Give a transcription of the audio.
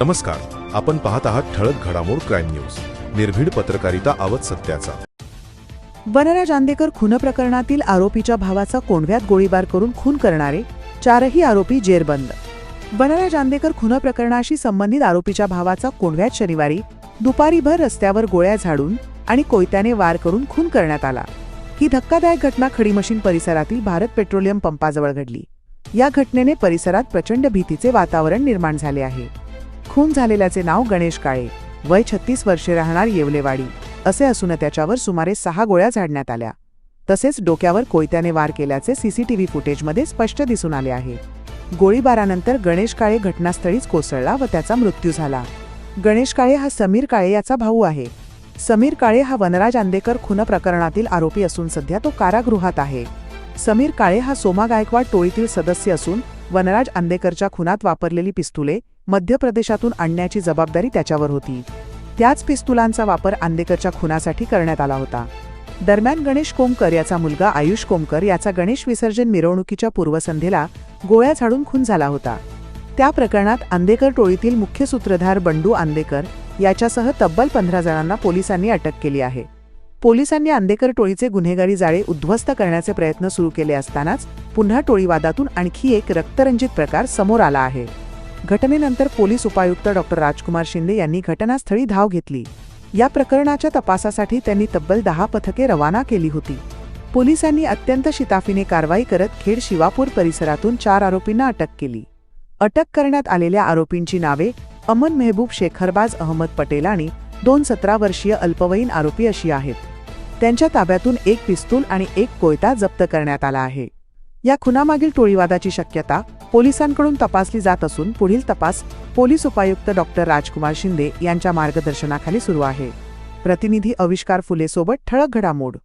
नमस्कार. आपण पाहत आहात ठळक घडामोड क्राईम न्यूज. निर्भीड पत्रकारिता आवत सत्याचा. वनराज आंदेकर खून प्रकरणातील आरोपीच्या भावाचा कोंडव्यात गोळीबार करून खून करणारे चारही आरोपी जेरबंद. वनराज आंदेकर खून प्रकरणाशी संबंधित आरोपीच्या भावाचा कोंडव्यात शनिवारी दुपारीभर रस्त्यावर गोळ्या झाडून आणि कोयत्याने वार करून खून करण्यात आला. ही धक्कादायक घटना खडीमशीन परिसरातील भारत पेट्रोलियम पंपाजवळ घडली. या घटनेने परिसरात प्रचंड भीतीचे वातावरण निर्माण झाले आहे. खून झालेल्याचे नाव गणेश काळे. वय छत्तीस वर्षे राहणार येवलेवाडी असे असून त्याच्यावर सुमारे सहा गोळ्या झाडण्यात आल्या. तसेच डोक्यावर कोयत्याने वार केल्याचे सीसीटीव्ही फुटेजमध्ये स्पष्ट दिसून आले आहे. गोळीबारानंतर गणेश काळे घटनास्थळीच कोसळला व त्याचा मृत्यू झाला. गणेश काळे हा समीर काळे याचा भाऊ आहे. समीर काळे हा वनराज आंदेकर खून प्रकरणातील आरोपी असून सध्या तो कारागृहात आहे. समीर काळे हा सोमा गायकवाड टोळीतील सदस्य असून वनराज आंदेकरच्या खुनात वापरलेली पिस्तुले मध्य प्रदेशातून आणण्याची जबाबदारी त्याच्यावर होती. त्याच पिस्तुलांचा वापर आंदेकरच्या खुनासाठी करण्यात आला होता. दरम्यान गणेश कोमकर याचा मुलगा आयुष कोमकर याचा गणेश विसर्जन मिरवणुकीच्या पूर्वसंध्येला गोळ्या झाडून खून झाला होता. त्या प्रकरणात आंदेकर टोळीतील मुख्य सूत्रधार बंडू आंदेकर याच्यासह तब्बल पंधरा जणांना पोलिसांनी अटक केली आहे. पोलिसांनी आंदेकर टोळीचे गुन्हेगारी जाळे उद्ध्वस्त करण्याचे प्रयत्न सुरू केले असतानाच पुन्हा टोळीवादातून आणखी एक रक्तरंजित प्रकार समोर आला आहे. घटनेनंतर पोलीस उपायुक्त डॉक्टर राजकुमार शिंदे यांनी घटनास्थळी धाव घेतली. या प्रकरणाच्या तपासासाठी त्यांनी तब्बल दहा पथके रवाना केली होती. पोलिसांनी अत्यंत शिताफीने कारवाई करत खेड शिवापूर परिसरातून चार आरोपींना अटक केली. अटक करण्यात आलेल्या आरोपींची नावे अमन मेहबूब शेखरबाज अहमद पटेल आणि दोन सतरा वर्षीय अल्पवयीन आरोपी अशी आहेत. त्यांच्या ताब्यातून एक पिस्तूल आणि एक कोयता जप्त करण्यात आला आहे. या खुनामागील टोळीवादाची शक्यता पोलिसांकडून तपासली जात असून पुढील तपास पोलीस उपायुक्त डॉक्टर राजकुमार शिंदे यांच्या मार्गदर्शनाखाली सुरू आहे. प्रतिनिधी अविष्कार फुलेसोबत ठळक घडामोड.